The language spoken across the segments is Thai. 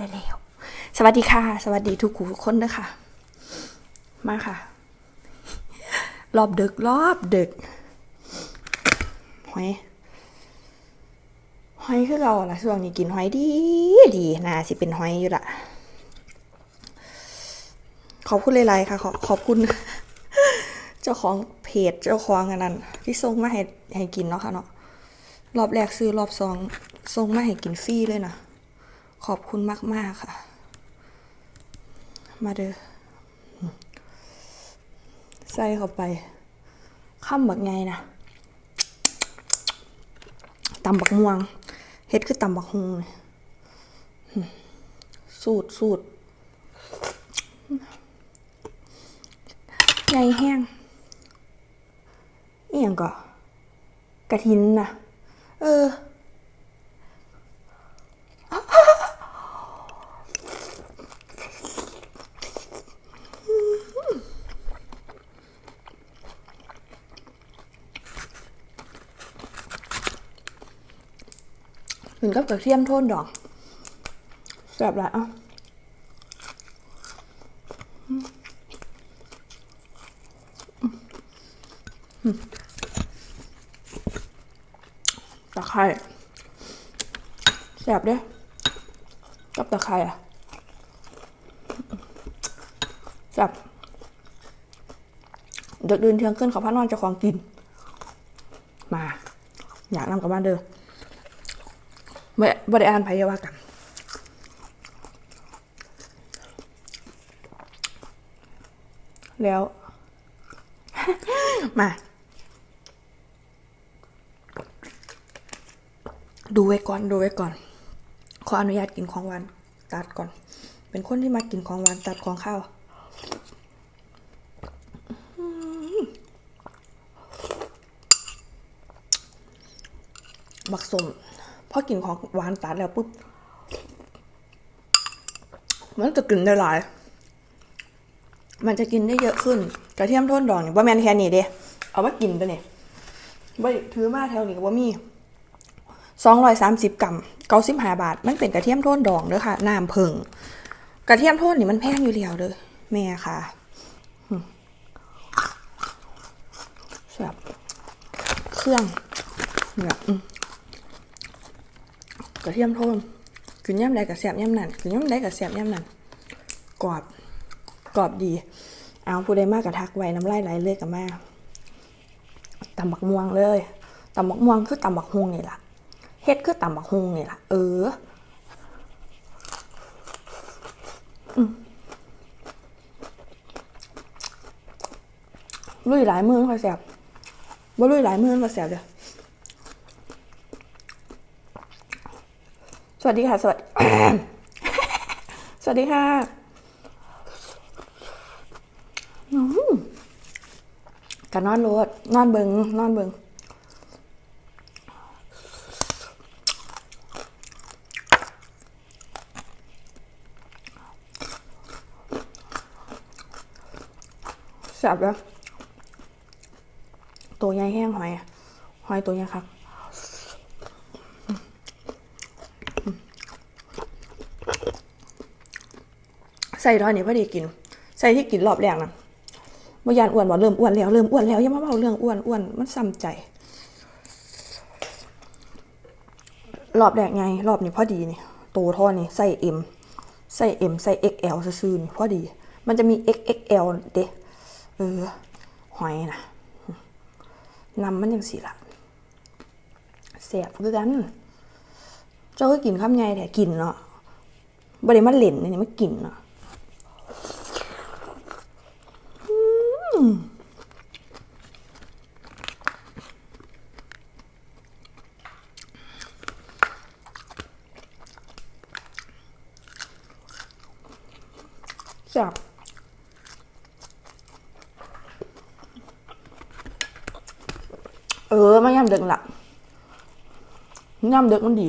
ได้แล้ว สวัสดีค่ะ สวัสดีทุกผู้ทุกคนด้วยค่ะ มาค่ะ รอบดึกรอบดึกหอยหอยคือเราละช่วงนี้กินหอยดีดีน่าสิเป็นหอยอยู่ละขอบคุณหลายๆค่ะ ขอขอบคุณ เจ้าของเพจเจ้าของอันนั้น ที่ส่งมาให้ให้กินเนาะค่ะเนาะรอบแรกซื้อรอบสองส่งมาให้กินฟรีเลยนะ ขอบคุณมาก ๆ ค่ะ มาเด้อใส่เข้าไปข้ามบักไงนะตำบักม่วงเฮ็ดคือตำบักฮงเลยสูตรสูตรใหญ่แห้งอีหยังก็กระทินนะเออ ถึงกับกระเทียมโทนดอกแซ่บหลายอะตะไคร้แซ่บเด้กับตะไคร้อะแซ่บเด็กดื่นเที่ยงขึ้นเขาพานอนจะของกิน มา อยากนำกลับบ้านเด้อ ไม่ไม่ได้อ่านไพ่ว่ากันแล้ว มา ดูไว้ก่อนดูไว้ก่อน ขออนุญาตกินของหวานตัดก่อน เป็นคนที่มากินของหวานตัดของข้าวบักสม พอกินของหวานตัดแล้วปุ๊บ มันจะกินได้หลาย มันจะกินได้เยอะขึ้น กระเทียมโทนดองนี่ยว่าแมนแค่นี้เด้เอามากินไปเนี่ยไ่าถือมาแถวนี้ก็ว่ามีสองร้อยสามสิบกรัมเก้าสิบห้าบาท มันเป็นกระเทียมโทนดองเด้อค่ะ น้ำผึ่งกระเทียมโทนนี่มันแพงอยู่แล้วเด้อแม่ค่ะแซ่บเครื่องเนี่ย กระเทียมโทนกินย่ำใดกับแสบย่ำนั่นกินย่ำใดกับแสบย่ำนั่นกรอบกรอบดี เอาผู้ใดมากกับทักไว้น้ำลายไหลเลยกับแม่ตำบักม่วงเลยตำบักม่วงคือตำบักฮงนี่ล่ะเฮ็ดคือตำบักฮงนี่ล่ะเออลุยหลายมือค่อยแสบบ่ลุยหลายมือค่อยแสบเลย สวัสดีค่ะ สวัสดีสวัสดีค่ะกันนอนรถนอนเบิงนอนเบิงแซ่บแล้วตัวใหญ่แห้งหอย หอยตัวใหญ่ครับ ใส่ตอนนี้พอดีกิน ใส่ที่กินรอบแรกนะเมื่อยานอ้วนบอกเริ่มอ้วนแล้วเริ่มอ้วนแล้วยังมาเบาเรื่องอ้วนอ้วนมันซ้ำใจ รอบแรกไง รอบนี้พอดีนี่โตท่อนี่ใส่เอ็มใส่เอ็มใส่ XL ซื่อๆนี่พอดี มันจะมี XXL เด้เออหอยนะนำมันยังสีละแสบคือกันเจ้าก็กินข้ามไงแต่กินเนาะบริมาเล่นนี่ไม่กินเนาะ จับเออไม่ย่ำเด็กละย่ำเด็กมันดี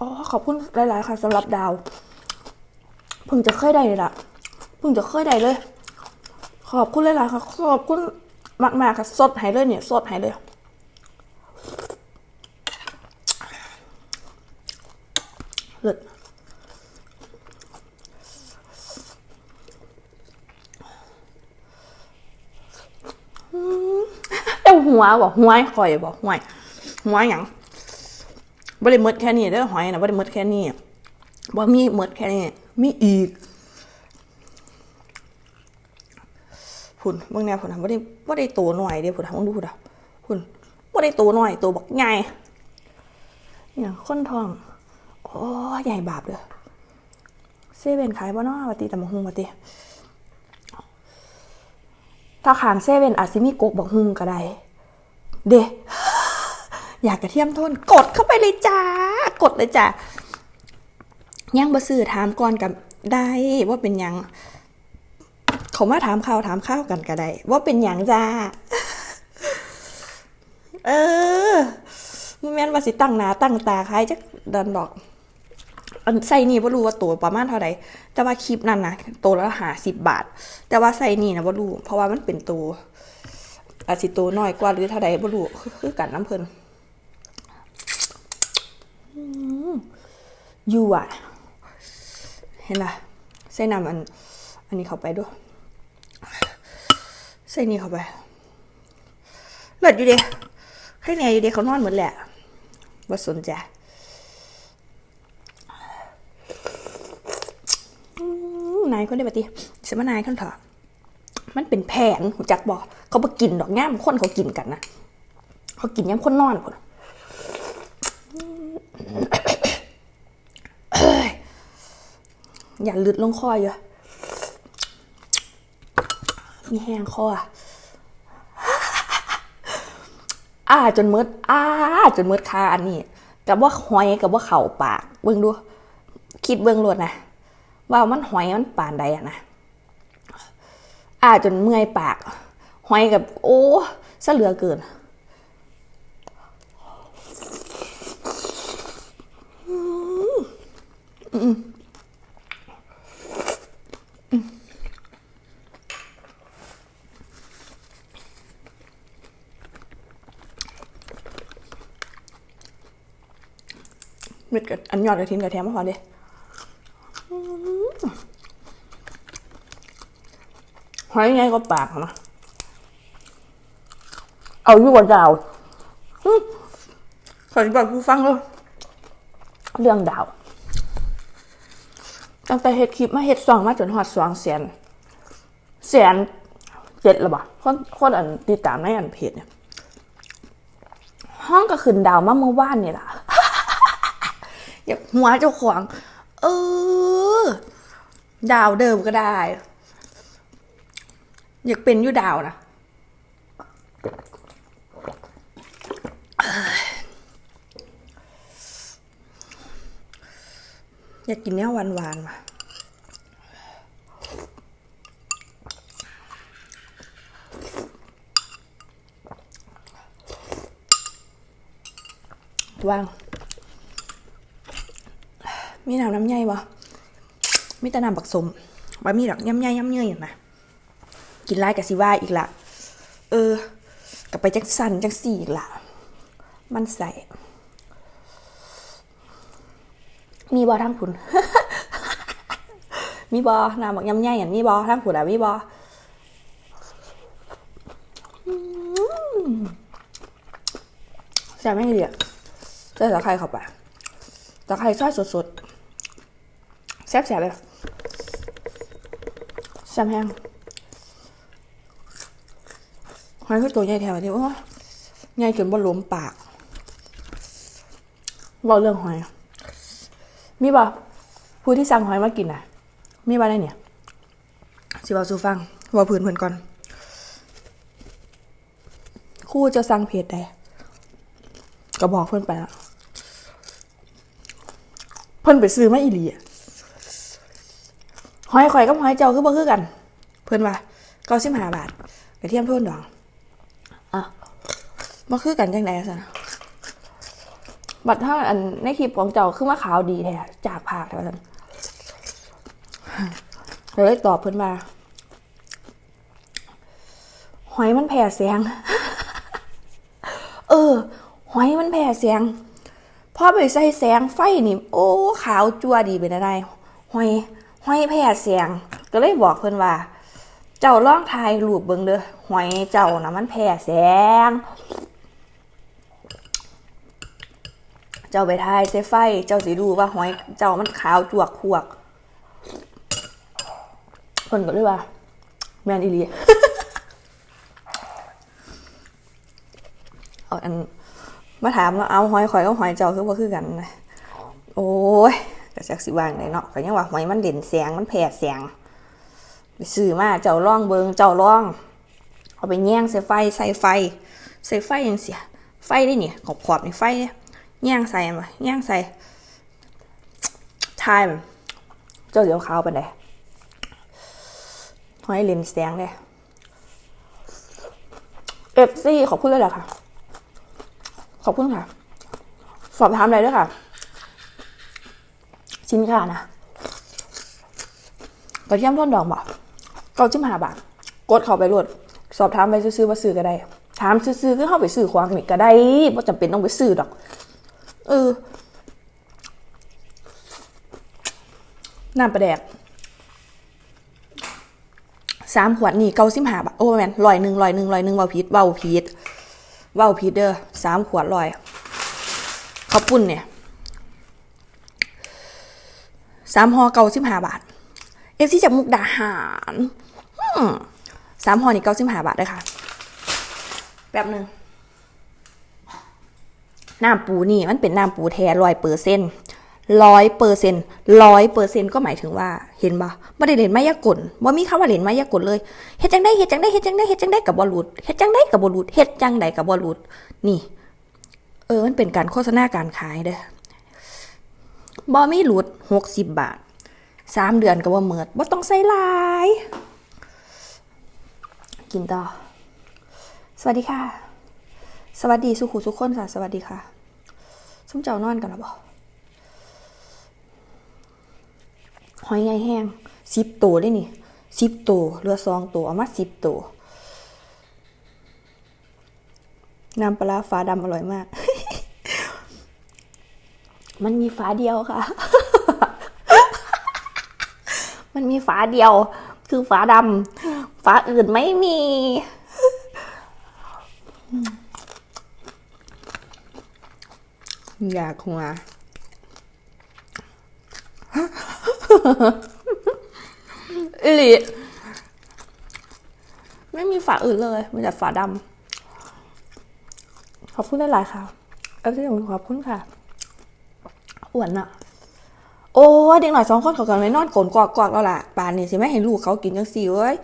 อ๋อขอบคุณหลาย ๆ ค่ะสำหรับดาว เพิ่งจะเคยได้เลยล่ะเพิ่งจะเคยได้เลย ขอบคุณหลายๆค่ะขอบคุณมากๆค่ะสดหายเลยเนี่ยสดหายเลยเลิศเอ้าหัวบอกหัวให้ข่อยบอกหัวหัวหยังบ่ได้มดแค่นี้เด้อหอยนะบ่ได้มดแค่นี้บ่มีมดแค่นี้ มีอีกพุ่นเบิ่งแนวพุ่นน่ะบ่ได้บ่ได้โตหน่อยเด้พุ่นน่ะมึงดูพุ่นน่ะพุ่นบ่ได้โตหน่อยโตบักใหญ่เนี่ยคนทองโอ้ใหญ่บาปเลยเซเว่นขายบ่เนาะปฏิตำบักฮุงปฏิถ้าขางเซเว่นอาจสิมีกกบักฮุงก็ได้เดอยากกระเทียมทนกดเข้าไปเลยจ้ากดเลยจ้า ย่างบะซื้อถามก่อนกับได้ว่าเป็นยังเขามาถามข่าวถามข้าวกันก็ได้ว่าเป็นยังจ้าเออมันแม่นว่าสิตั้งหนาตั้งตาใครจักดันดอกอันใส่นี่บ่ารู้ว่าตัวประมาณเท่าใดแต่ว่าคลิปนั้นนะตัวละหาสิบบาท แต่ว่าใส่นี่นะบ่ารู้เพราะว่ามันเป็นตัวอาจสิตัวน้อยกว่าหรือเท่าใดบ่รู้คือกันน้ำเพลินอยู่อะ เห็นล่ะใส่น้ำอัน อันนี้เข้าไปด้วย ใส่นี่เข้าไปเลิศอยู่เด้ใครเนี่ยอยู่เด้เขานอนเหมดแหละบ่สนใจนายคนได้ปฏิสมานายคนเถอะมันเป็นแผนหูจักบอกเขาไปกินดอกง่ามคนเขากินกันนะ เขากินย้ำคนนอนคนเอ้ย อย่าลืดลงคอเยอะมีแห้งคออะอ้าจนมืดอ้าจนมืดคาอันนี้กับว่าหอยกับว่าเข่าปากเบิ่งดู คิดเบิ่งรวดนะว่ามันหอยมันปานใดอะนะอาจนเมื่อยปาก หอยกับ โอ้ซะเหลือเกินเม็ อันยอดกระทินกับแถมมาพอเด้หอยไงก็ปากนะเอาอยู่กับดาวขอจะบอกผู้ฟังเลยเรื่องดาว ตั้งแต่เฮ็ดคลิปมาเฮ็ดซองมาจนฮอดสองแสนแสนเจ็ดล้วบ่คนคนอันติดตามในอันเพจเนี่ยห้องก็ขึ้นดาวมาเมื่อวานนี่ล่ะ อยากหัวเจ้าของ เออ ดาวเดิมก็ได้ อยากเป็นอยู่ดาวนะอยากกินเนี้ยหวานหวานว่ะวาง มีน้ำน้ำใหญ่บ่มีแต่น้ำบักสมบ่มีดอกย่ำใหญ่ย่ำเยื่อยอย่างนะกินไล่กับสิว่าอีกละเออ กลับไปจังสันจังสี่อีกละมันใส่ มีบอทั้งผุนมีบอน้ำบักยำใหญ่อย่างมีบอทั้งผุนอะมีบอมแซ่ไม่ดีอใส่ตะไคร้เข้าไปตะไคร้ซอยสดๆ แซ่บๆเลยแซ่บแห้งหอยคือตัวใหญ่แถวนี้ว่าใหญ่จนบ่ล้มปากบอกเรื่องหอย มีบ่ผู้ที่สั่งหอยมากินน่ะ มีบ่ได้เนี่ย สิบอกสู่ฟังว่าพื้นเพิ่นก่อน คู่จะสั่งเพจใดก็บอกเพิ่นไปแล้วเพิ่นไปซื้อมาอีหลีอะ หอยข่อยกับหอยเจ้าคือบ่คือกัน เพิ่นว่าเก้าสิบห้าบาทกระเทียมโทนดองอะมาคือกันจังไดอะสนะบัดถ้าอันในคลิปของเจ้าคือว่าขาวดีแท้จากภาคแต่ว่าสันเลยตอบเพิ่นมาหอยมันแผ่เสียง เออ หอยมันแผ่เสียงพอไปใส่แสงไฟนี่ โอ้ ขาวจัวดีเป็นอะไรหอย หอยแผ่แสงก็เลยบอกเพิ่นว่า เจ้าล่องถ่ายรูปเบิ่งเด้อหอยเจ้านะมันแผ่แสง เจ้าไปถ่ายใส่ไฟ เจ้าสิรู้ว่าหอยเจ้ามันขาวจวกขวกเพิ่นก็เลยว่าแมนอีลีเอาอันมาถามว่าเอาหอยข่อยกับหอยเจ้าคือบ่คือกันนะโอ้ย ก็จักสิว่างใดเนาะก็ยังว่าหอยมันเด่นแสงมันแผ่แสงไปซื้อมาเจ้าล่องเบิงเจ้าล่อง เอาไปแย่งใส่ไฟใส่ไฟใส่ไฟจังเสียไฟได้เนี่ยขอบขอบๆนี่ไฟแย่งใส่มาแย่งใส่ทายมันเจ้าเดี๋ยวขาวไปานหอยเล่นแสงเลยเอฟซีขอบคุณเลยแหละค่ะ ขอบคุณค่ะ สอบถามอะไรด้วยค่ะ สินค้านะกระเทียมทอดดอกบ่เก้าจิ้มหาบาท กดเข้าไปโหลดสอบถามไปซื้อว่าซื้อก็ได้ ถามซื้อๆคือเข้าไปซื้อควางนี่ก็ได้บ่จำเป็นต้องไปซื้อดอก เออน้ำปลาแดกสามขวดนี่เก้าสิบห้าบาท โอ้แมนลอยหนึ่งลอยหนึ่งลอยหนึ่งเบาพีดเบาพีดเบาพีดเด้อสามขวดลอยข้าวปุ้นเนี่ย สามห่อเก้าสิบห้าบาทเอฟซีจากมุกดาหารสามห่อนี่เก้าสิบห้าบาทเลยค่ะ แป๊บหนึ่งน้ำปูนี่มันเป็นน้ำปูแท้ร้อยเปอร์เซ็นต์ร้อยเปอร์เซ็นต์ร้อยเปอร์เซ็นต์ก็หมายถึงว่าเห็นปะไม่ได้เล่นมายากลว่มีคำว่าเล่นมายากลเลยเฮ็ดจังได้เฮ็ดจังได้เฮ็ดจังได้เฮ็ดจังได้กับบอลลูดเฮ็ดจังได้กับบอลลูดเฮ็ดจังได้กับบอลลูดนี่ เออมันเป็นการโฆษณาการขายเด้อ บอมีหลุดหกสิบบาทสามเดือนก็ว่าเมิดว่ต้องใส่ลาย กินต่อ สวัสดีค่ะ สวัสดีสุขุทุกคนค่ะ สวัสดีค่ะส้มเจ้านอนกันแล้วบอหอยไงแห้งสิบตัวได้นี่สิบตัวเรือซองตัวเอามาสิบตัวน้ำปลาฟ้าดำอร่อยมาก มันมีฝาเดียวค่ะ มันมีฝาเดียว คือฝาดำฝาอื่นไม่มี อยากหัวอิลิไม่มีฝาอื่นเลยมีแต่ฝาดำขอบคุณได้หลายค่ะเอฟซีผมขอบคุณค่ะ อ้วนอะโอ้เด็กหน่อยสองคนเขากันไม่นอนโกนกอกๆแล้วล่ะป่านนี้สิไม่เห็นลูกเขากินจังสิเว้ย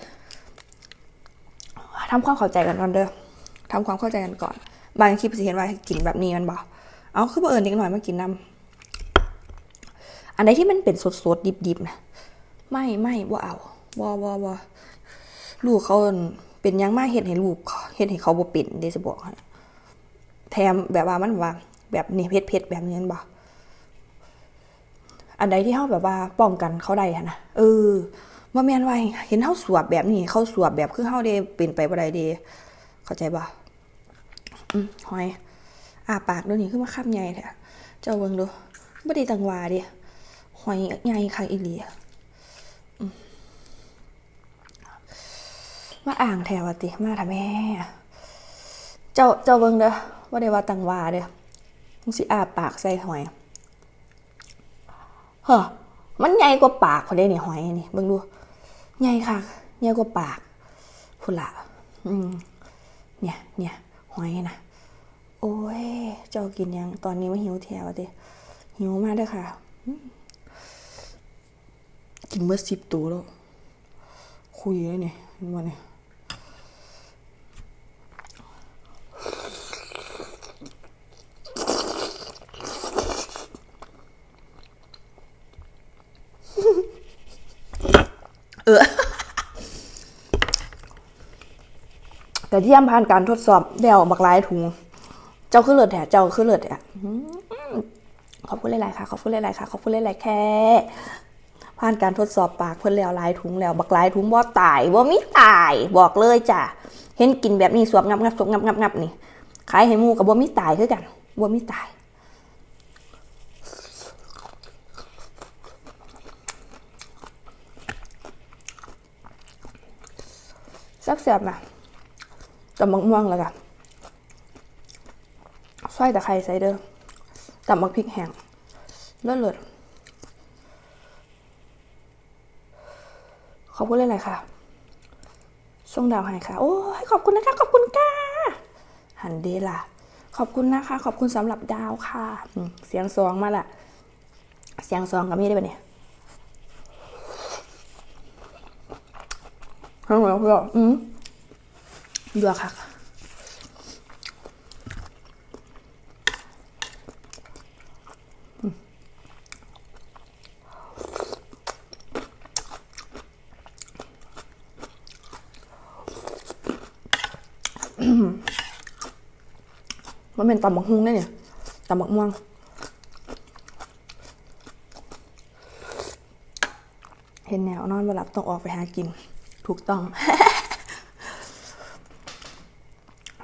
ทำความเข้าใจกันก่อนเด้อทำความเข้าใจกันก่อน บางคลิปสิเห็นว่ากินแบบนี้มันบอกเอาคือบังเอิญเด็กหน่อยมากินน้ำอันไหนที่มันเป็นสดๆดิบๆนะไม่ไม่ว่าเอาว่าว่าว่าลูกเขาเป็นยังมาเห็นให้ลูกเห็นให้เขาบ่เป็นเดยวจะบอกแถมแบบว่ามันว่า แบบนี้เพชรๆแบบนี้มันบอก อันใดที่เขาแบบว่าป้องกันเขาได้นะเออว่าแม่นว่าเห็นเขาสวบแบบนี้เขาสวบแบบคือเขาได้เป็นไปบ่ได้เดเข้าใจบ่อืมหอยอาปากเดี๋ยวนี้คือมาคับใหญ่แท้เจ้าเบิ่งดูบ่ได้ตังวาเดิหอยใหญ่คักอีหลีอืมาอ่างแถวติมาทำแม่ เจ้าเจ้าเบิ่งเด้อบ่ได้ว่าตังวาเด้อมึงสิอาปากใส่หอย เฮ้อมันใหญ่กว่าปากเขาได้นี่หอยนี่เบิ่งดูใหญ่ค่ะใหญ่กว่าปากพุ่นละอืมเนี่ยเนี่ยหอยนะโอ้ยเจ้ากินยังตอนนี้มาหิวแถวเด้หิวมากเด้อค่ะ กินเมื่อสิบตัวแล้วคุยเลยเนี่ยเห็นเนี่ย แต่ทียมผ่านการทดสอบแล้วบักหลายถุง เจ้าคือเลือดแท้เจ้าคือเลือดแท้ขอบคุณหลายๆค่ะ ขอบคุณหลายๆค่ะ ขอบคุณหลายๆแค่ผ่านการทดสอบปากเพิ่นแล้วลายถุงแล้วบักลายถุงว่าตายว่ามิตาย บอกเลยจ้ะเห็นกินแบบนี้สวบงับงับสวบงับงับงับนี่ขายให้มูกับว่ามิตายคือกันว่ามิตายซักเสียบๆนะ ตำมักม่วงแล้วกันซอยตะไคร้ใส่เด้อตำมักพริกแห้งเลิศเลิศขอบคุณเลยๆค่ะส่งดาวให้ค่ะ โอ้ยขอบคุณนะคะ ขอบคุณค่ะหันเดล่ะ ขอบคุณนะคะ ขอบคุณสำหรับดาวค่ะเสียงซองมาละเสียงซองกับมีได้ปะเนี่ยทั้งหมดเพื่ออืม เดือค่ะมันเป็นตำบักฮุ้งได้เนี่ยตำบักม่วงเห็นแนวนอนมาหลับต้องออกไปหากิน ถูกต้อง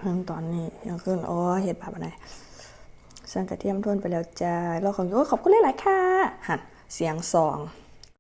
เพิ่งตอนนี้ยังขึ้นโอ้เห็ดผับอะไรสั่งกระเทียมทวนไปแล้วจ้าเราของโอ้ขอบคุณหลายๆค่ะหันเสียงสอง